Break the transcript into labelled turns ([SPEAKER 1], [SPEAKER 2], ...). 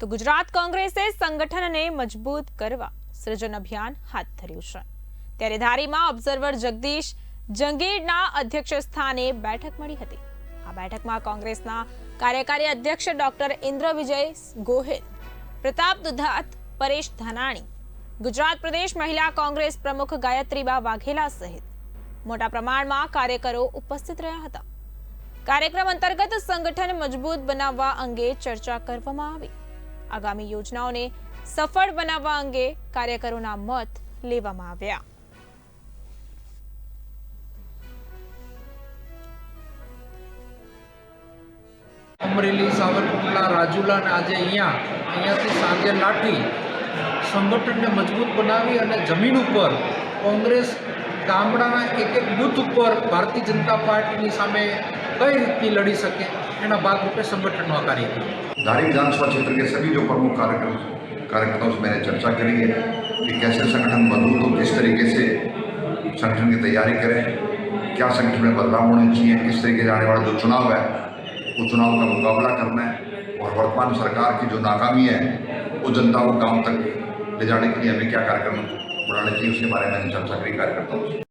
[SPEAKER 1] તો ગુજરાત કોંગ્રેસે સંગઠનને મજબૂત કરવા સૃજન અભિયાન હાથ ધર્યું છે. ત્યારે ધારીમાં ઓબ્ઝર્વર જગદીશ જંગીરના અધ્યક્ષ સ્થાને બેઠક મળી હતી. આ બેઠકમાં કોંગ્રેસના કાર્યકારી અધ્યક્ષ ડોક્ટર ઇન્દ્ર વિજય ગોહિલ, પ્રતાપ દુધાત, પરેશ ધાનાણી, ગુજરાત પ્રદેશ મહિલા કોંગ્રેસ પ્રમુખ ગાયત્રીબા વાઘેલા સહિત મોટા પ્રમાણમાં કાર્યકરો ઉપસ્થિત રહ્યા હતા. કાર્યક્રમ અંતર્ગત સંગઠન મજબૂત બનાવવા અંગે ચર્ચા કરવામાં આવી. આગામી યોજનાઓને સફળ બનાવવા અંગે કાર્યકરોના મત લેવામાં આવ્યા.
[SPEAKER 2] અમરેલી, સાવરકુંડલા, રાજુલા અને આજે અહીંયા, અહીંયાથી સાંજે લાઠી સંગઠનને મજબૂત બનાવી અને જમીન ઉપર કોંગ્રેસ ગામડાના એક એક બુથ ઉપર ભારતીય જનતા પાર્ટીની સામે કઈ રીતની લડી શકે એના ભાગરૂપે સંગઠનનો આ કાર્યક્રમ
[SPEAKER 3] धारी विधानसभा क्षेत्र के सभी जो प्रमुख कार्यक्रम कार्यकर्ताओं से मैंने चर्चा करी है कि कैसे संगठन मजबूत हो किस तरीके से संगठन की तैयारी करें क्या संगठन में बदलाव होने चाहिए किस तरीके से आने वाला जो चुनाव है वो चुनाव का मुकाबला करना है और वर्तमान सरकार की जो नाकामी है वो जनता को गांव तक ले जाने के लिए हमें क्या कार्यक्रम बनाने चाहिए उसके बारे में मैंने चर्चा करी कार्यकर्ताओं से